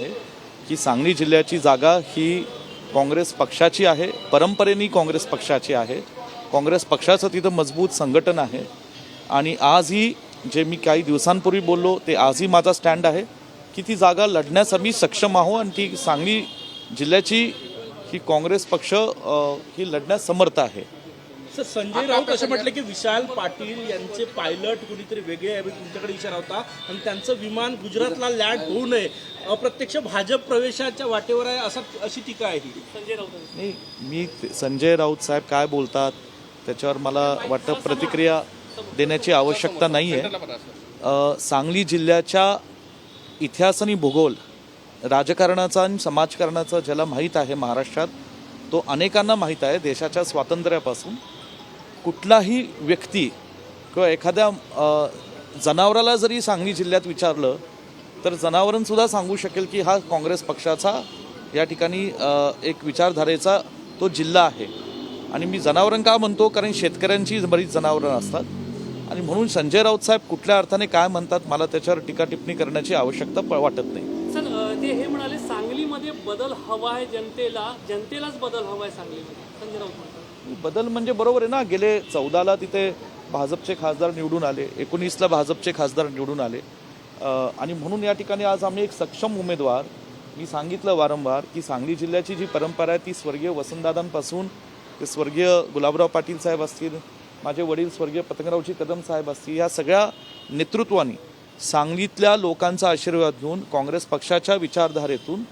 आहे की सांगली जिल्ह्याची जागा ही काँग्रेस पक्षाची आहे परंपरेने काँग्रेस पक्षाची आहे. काँग्रेस पक्षाचं तिथं मजबूत संघटन आहे. आणि आजही जे मी काही दिवसांपूर्वी बोललो ते आजही माझा स्टँड आहे की ती जागा लढण्यास आम्ही सक्षम आहो आणि ती सांगली जिल्ह्याची ही काँग्रेस पक्ष ही लढण्यास समर्थ आहे. सर संजय राऊत असे म्हटले की विशाल पाटील यांचे पायलट कुणीतरी वेगळे आहे तुमच्याकडे इशारा होता. आणि त्यांचं विमान गुजरातला लँड होऊ नये. अप्रत्यक्ष भाजप प्रवेशाच्या वाटेवर आहे असा अशी टीका आहे ही. संजय राऊत नाही मी ते- संजय राऊत साहेब काय बोलतात त्याच्यावर मला वाटतं प्रतिक्रिया देण्याची आवश्यकता नाही आहे सांगली जिल्ह्याच्या इतिहास आणि भूगोल राजकारणाचा आणि समाजकारणाचा ज्याला माहीत आहे महाराष्ट्रात तो अनेकांना माहीत आहे देशाच्या स्वातंत्र्यापासून. कुठलाही व्यक्ती किंवा एखाद्या जनावराला जरी सांगली जिल्ह्यात विचारलं तर जनावरांसुद्धा सांगू शकेल की हा काँग्रेस पक्षाचा या ठिकाणी एक विचारधारेचा तो जिल्हा आहे. आणि मी जनावरं का म्हणतो? कारण शेतकऱ्यांची बरीच जनावरं असतात. आणि म्हणून संजय राऊत साहेब कुठल्या अर्थाने काय म्हणतात? मला त्याच्यावर टीका टिप्पणी करण्याची आवश्यकता प- वाटत नाही. सर ते हे म्हणाले सांगलीमध्ये बदल हवा आहे जनतेला जनतेलाच बदल हवा आहे सांगलीमध्ये. संजय राऊत म्हणतात. बदल म्हणजे बरोबर आहे ना. गेले चौदाला तिथे भाजपचे खासदार निवडून आले एकोणीसला भाजपचे खासदार निवडून आले. आणि म्हणून या ठिकाणी आज आम्ही एक सक्षम उमेदवार मी सांगितलं वारंवार की सांगली जिल्ह्याची जी परंपरा आहे ती स्वर्गीय वसंतदादांपासून ते स्वर्गीय गुलाबराव पाटील साहेब असतील माझे वडील स्वर्गीय पतंगरावजी कदम साहेब असतील या सगळ्या नेतृत्वाने सांगलीतल्या लोकांचा आशीर्वाद घेऊन काँग्रेस पक्षाच्या विचारधारेतून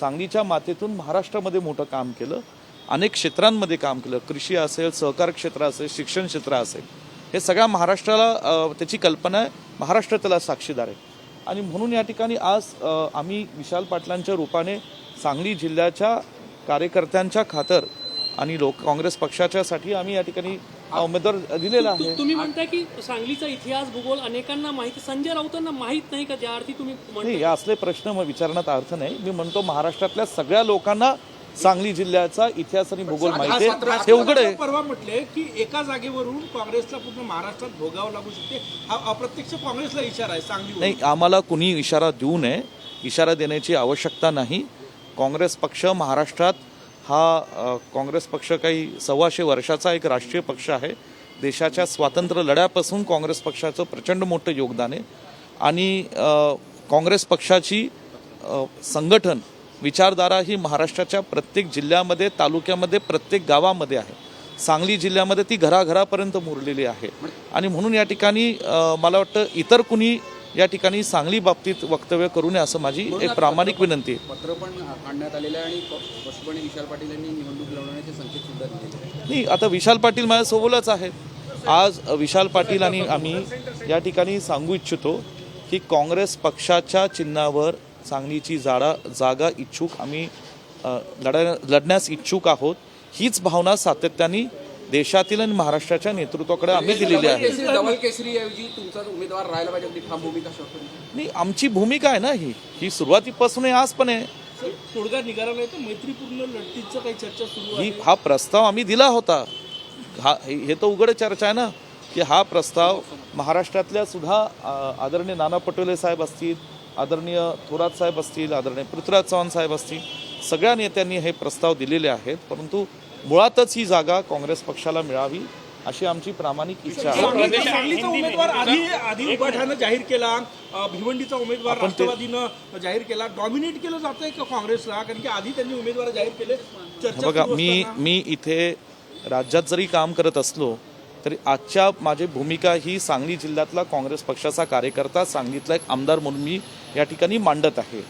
सांगलीच्या मातेतून महाराष्ट्रामध्ये मोठं काम केलं. अनेक क्षेत्रांमध्ये काम केलं. कृषी असेल सहकार क्षेत्र असेल शिक्षण क्षेत्र असेल. हे सगळ्या महाराष्ट्राला त्याची कल्पना आहे महाराष्ट्र त्याला साक्षीदार आहे. आणि म्हणून या ठिकाणी आज आम्ही विशाल पाटलांच्या रूपाने सांगली जिल्ह्याच्या कार्यकर्त्यांच्या खातर आणि लोक काँग्रेस पक्षाच्यासाठी आम्ही या ठिकाणी उमेदवार दिलेला आहे. तुम्ही म्हणताय की सांगलीचा इतिहास भूगोल अनेकांना माहिती संजय राऊतांना माहीत नाही का? ज्या अर्थी तुम्ही नाही असले प्रश्न मग विचारण्यात अर्थ नाही. मी म्हणतो महाराष्ट्रातल्या सगळ्या लोकांना सांगली जिल्ह्याचा इतिहास आणि भूगोल माहिती आहे. हे उघड आहे. परवा म्हटले की एका जागेवरून काँग्रेसला पूर्ण महाराष्ट्रात भोगावं लागू शकते. हा अप्रत्यक्ष काँग्रेसला इशारा आहे सांगली नाही आम्हाला कुणी इशारा देऊ नये. इशारा देण्याची आवश्यकता नाही. काँग्रेस पक्ष महाराष्ट्रात हा काँग्रेस पक्ष काही सव्वाशे वर्षाचा एक राष्ट्रीय पक्ष आहे. देशाच्या स्वातंत्र्य लढ्यापासून काँग्रेस पक्षाचं प्रचंड मोठं योगदान आहे. आणि काँग्रेस पक्षाची संघटन विचारधारा ही महाराष्ट्राच्या प्रत्येक जिल्ह्यामध्ये तालुक्यामध्ये प्रत्येक गावामध्ये आहे. सांगली जिल्ह्यामध्ये ती घराघरापर्यंत मुरलेली आहे. आणि म्हणून या ठिकाणी मला वाटतं इतर कुणी या ठिकाणी सांगली बाबतीत वक्तव्य करू नये असं माझी एक प्रामाणिक विनंती आहे. पत्र पण आणण्यात आलेलं आहे आणि स्पष्टपणे विशाल पाटील यांनी निवडणूक लढवण्याचे संकेत सुद्धा आहेत. नाही आता विशाल पाटील माझ्यासोबतच आहेत आज विशाल पाटील आणि आम्ही या ठिकाणी सांगू इच्छितो की काँग्रेस पक्षाच्या चिन्हावर सांगलीची जाडा जागा इच्छुक. आम्ही लढा लढण्यास इच्छुक आहोत. हीच भावना सातत्याने देशातील आणि महाराष्ट्राच्या नेतृत्वाकडे आम्ही दिलेली आहे. केसरी डबल केसरी ऐवजी तुमचा उमेदवार राहायला पाहिजे अगदी ठाम भूमिका शोधून नाही आमची भूमिका आहे ना ही. ही सुरुवातीपासून आहे, आज पण आहे तोडगा निघाला नाही तर मैत्रीपूर्ण लढतीचं काही चर्चा सुरू आहे. ही हा प्रस्ताव आम्ही दिला होता. हा हे तर उघड चर्चा आहे ना की हा प्रस्ताव महाराष्ट्रातल्या सुद्धा आदरणीय नाना पटोले साहेब असतील आदरणीय थोरात साहेब असतील आदरणीय पृथ्वीराज चव्हाण साहेब असतील सगळ्या नेत्यांनी हे प्रस्ताव दिलेले आहेत. परंतु मुळातच ही जागा काँग्रेस पक्षाला मिळावी अशी आमची प्रामाणिक इच्छा आहे. सांगलीचा सांगलीचा उमेदवार आधी जाहीर केला भिवंडीचा उमेदवार राष्ट्रवादीनं जाहीर केला डॉमिनेट केलं जातंय का काँग्रेसला? कारण की आधी त्यांनी उमेदवार जाहीर केले चर्चा बघा मी मी इथे राज्यात जरी काम करत असलो तरी आजच्या माझी भूमिका ही सांगली जिल्ह्यातला काँग्रेस पक्षाचा कार्यकर्ता सांगलीतला एक आमदार म्हणून मी या ठिकाणी मांडत आहे.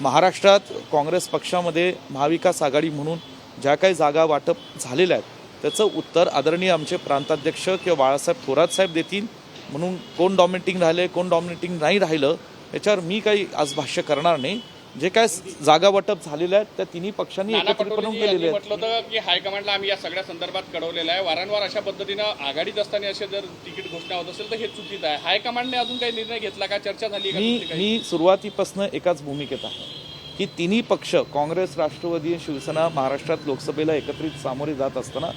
महाराष्ट्रात काँग्रेस पक्षामध्ये महाविकास आघाडी म्हणून ज्या काही जागा वाटप झालेल्या आहेत त्याचं उत्तर आदरणीय आमचे प्रांताध्यक्ष किंवा बाळासाहेब थोरात साहेब देतील. म्हणून कोण डॉमिनेटिंग राहिले कोण डॉमिनेटिंग नाही राहिलं याच्यावर मी काही आज भाष्य करणार नाही. जे काय जागा वाटप झालेल्या आहेत त्या तिन्ही पक्षांनी एकत्रितपणे केलेले म्हटलं होतं की हायकमांडला आम्ही या सगळ्या संदर्भात कळवलेलं आहे. वारंवार अशा पद्धतीनं आघाडीत असताना असे जर तिकीट घोषणा होत असेल तर हे चुकीचं आहे. हायकमांडने अजून काही निर्णय घेतला का? चर्चा झाली का मी? मी सुरुवातीपासून एकाच भूमिकेत आहे की तिन्ही पक्ष काँग्रेस राष्ट्रवादी शिवसेना महाराष्ट्रात लोकसभेला एकत्रित सामोरे जात असताना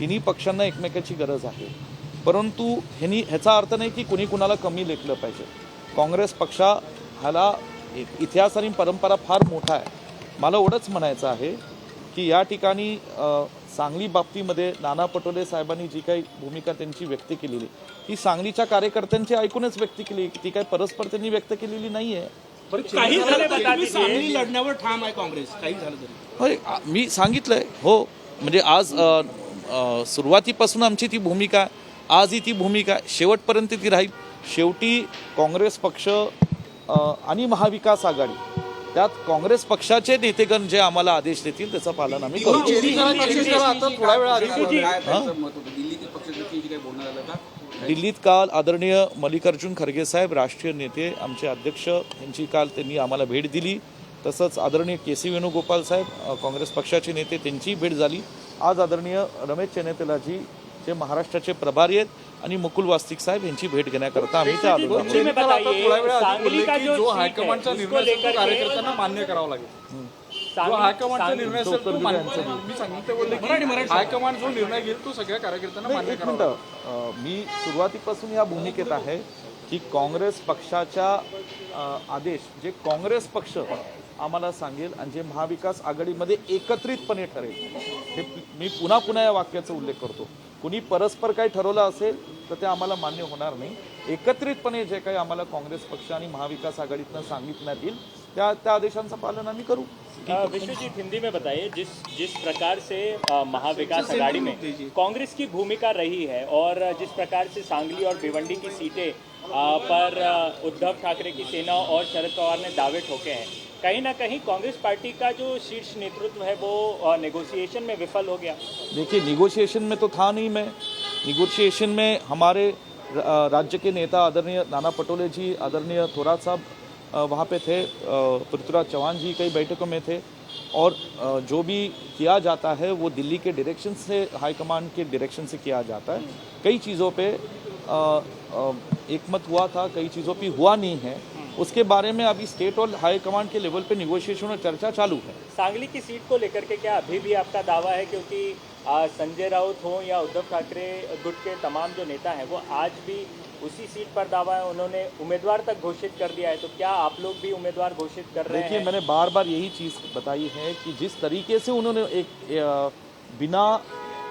तिन्ही पक्षांना एकमेकाची गरज आहे. परंतु ह्यांनी ह्याचा अर्थ नाही की कुणी कुणाला कमी लेखलं पाहिजे. काँग्रेस पक्षा ह्याला इ- इतिहास आणि परंपरा फार मोठा आहे. मला एवढंच म्हणायचं आहे की या ठिकाणी सांगली बाबतीमध्ये नाना पटोले साहेबांनी जी काही भूमिका त्यांची व्यक्त केलेली ती सांगलीच्या कार्यकर्त्यांची ऐकूनच व्यक्त केली ती काही परस्पर त्यांनी व्यक्त केलेली नाही आहे काही लढण्यावर ठाम आहे काँग्रेस. काही झालं मी सांगितलंय हो. म्हणजे आज सुरुवातीपासून आमची ती भूमिका. आजही ती भूमिका आहे. शेवटपर्यंत ती राहील. शेवटी काँग्रेस पक्ष आणि महाविकास आघाडी. त्यात काँग्रेस पक्षाचे नेतेगण जे आम्हाला आदेश देतील त्याचं पालन आम्ही करू. थोडा वेळ दिल्लीत काल आदरणीय मल्लिकार्जुन खरगे साहेब राष्ट्रीय नेते आमचे अध्यक्ष यांची काल त्यांनी आम्हाला भेट दिली. तसंच आदरणीय के सी वेणुगोपाल साहेब काँग्रेस पक्षाचे नेते त्यांचीही भेट झाली. आज आदरणीय रमेश चेनेतेलाजी जे महाराष्ट्राचे प्रभारी आहेत आणि मुकुल वास्तिक साहेब यांची भेट घेण्याकरता आम्ही त्या आलो. आहोत. में बताइए सांगली का जो हाईकमांडचा निर्णय लेकर कार्यकर्त्यांना मान्य करावं लागेल. हायकमांडचा निर्णय असेल तो मान्य मी सांगते बोलले की हायकमांड जो निर्णय घेईल तो सगळ्या कार्यकर्त्यांना नाही, मान्य एक करावा मिनिट. अ, मी सुरुवातीपासून या भूमिकेत आहे की काँग्रेस पक्षाच्या आदेश जे काँग्रेस पक्ष आम्हाला सांगेल आणि जे महाविकास आघाडीमध्ये एकत्रितपणे ठरेल हे मी पुन्हा पुन्हा या वाक्याचा उल्लेख करतो. कुणी परस्पर काही ठरवलं असेल तर ते आम्हाला मान्य होणार नाही. एकत्रितपने जे काही आम्हाला काँग्रेस पक्ष आणि महाविकास आघाडीतनं सांगितण्यात येईल त्या त्या आदेशांचं पालन आम्ही करू. विश्वजीत हिंदी में बताइए जिस जिस प्रकार से महाविकास आघाड़ी में कांग्रेस की भूमिका रही है और जिस प्रकार से सांगली और भिवंडी की सीटें पर उद्धव ठाकरे की सेना और शरद पवार ने दावे ठोके हैं कहीं ना कहीं कांग्रेस पार्टी का जो शीर्ष नेतृत्व है वो नेगोशिएशन में विफल हो गया। देखिए निगोशिएशन में तो था नहीं मैं। निगोशिएशन में हमारे राज्य के नेता आदरणीय नाना पटोले जी, आदरणीय थोरात साहब वहाँ पे थे पृथ्वीराज चौहान जी कई बैठकों में थे। और जो भी किया जाता है वो दिल्ली के डायरेक्शन से हाईकमांड के डायरेक्शन से किया जाता है। कई चीज़ों पे एकमत हुआ था, कई चीज़ों पे हुआ नहीं है। उसके बारे में अभी स्टेट और हाईकमांड के लेवल पे निगोशिएशन और चर्चा चालू है। सांगली की सीट को लेकर के क्या अभी भी आपका दावा है क्योंकि संजय राउत हो या उद्धव ठाकरे गुट के तमाम जो नेता हैं वो आज भी उसी सीट पर दावा है उन्होंने उम्मीदवार तक घोषित कर दिया है। तो क्या आप लोग भी उम्मीदवार घोषित कर रहे देखिए हैं? मैंने बार बार यही चीज़ बताई है कि जिस तरीके से उन्होंने एक बिना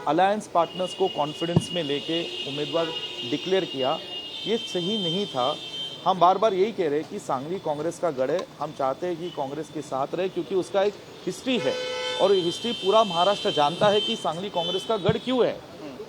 अलायंस पार्टनर्स को कॉन्फिडेंस में लेके उम्मीदवार डिक्लेयर किया ये सही नहीं था। हम बार बार यही कह रहे हैं कि सांगली कांग्रेस का गढ़ है। हम चाहते हैं कि कांग्रेस के साथ रहे क्योंकि उसका एक हिस्ट्री है। और हिस्ट्री पूरा महाराष्ट्र जानता है कि सांगली कांग्रेस का गढ़ क्यों है।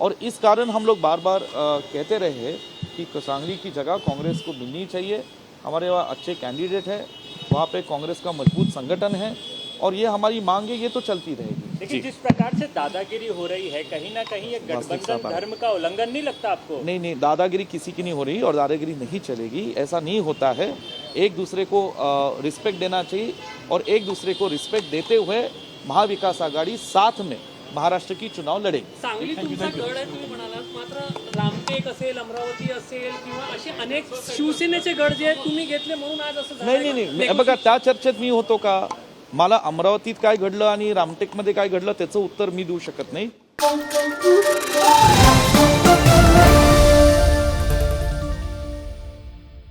और इस कारण हम लोग बार बार अ, कहते रहे हैं कि सांगली की जगह कांग्रेस को मिलनी चाहिए। हमारे वहाँ अच्छे कैंडिडेट हैं। वहाँ पे कांग्रेस का मज़बूत संगठन है। और ये हमारी मांग है ये तो चलती रहेगी। लेकिन जिस प्रकार से दादागिरी हो रही है कहीं ना कहीं ये गठबंधन धर्म का उल्लंघन नहीं लगता आपको? नहीं नहीं दादागिरी किसी की नहीं हो रही और दादागिरी नहीं चलेगी ऐसा नहीं होता है। एक दूसरे को रिस्पेक्ट देना चाहिए और एक दूसरे को रिस्पेक्ट देते हुए महाविकास आघाड़ी साथ में महाराष्ट्र की चुनाव लड़ेगी। सांगली तुमचा गड आहे तुम्ही म्हणालात मात्र रामटेक असेल अमरावती असेल किंवा असे अनेक शिवसेनेचे गड जे आहेत तुम्ही घेतले म्हणून आज असं झालंय नाही नाही. नाही बघा त्या चर्चेत मी होतो का? मला अमरावतीत काय घडलं आणि रामटेकमध्ये काय घडलं त्याचं उत्तर मी देऊ शकत नाही.